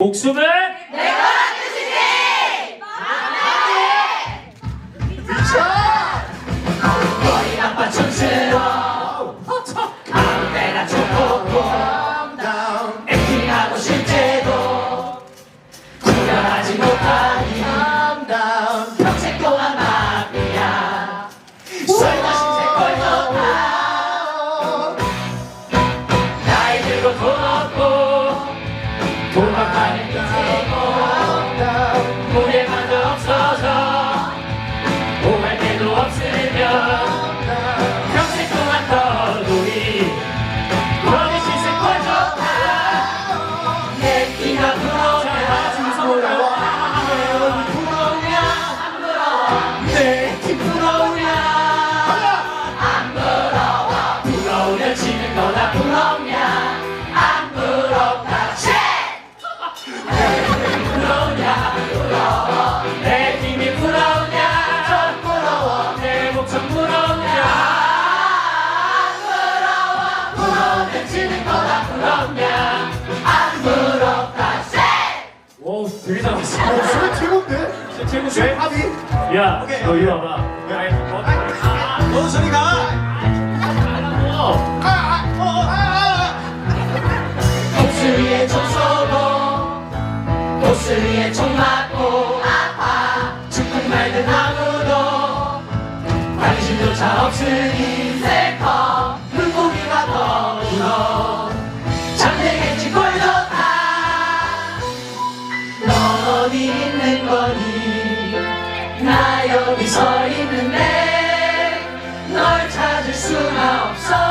목숨을? 머리 도망가는 없어서 오갈 데도 없으면 평생 동안 떠돌이 너의 시세 꼴좋다 내 키가 부러우냐 부러워 부러우냐 안 부러워 내키 부러우냐 안 부러워 부러우면 지는 거다 부럽냐 부럽냐 안 쉣! 오 되게 잘했어 어, 최고인데? 진짜 최고인데? 합이? 야, 오케이. 너 이리 와봐. 너, 너 저리 가! 너. 아, 아, 어, 아, 아, 총 쏘고 위에 총 맞고 아파 죽든 말든 아무도 관심조차 없으니 슬퍼 어디 있는 거니? 나 여기 서 있는데 널 찾을 수가 없어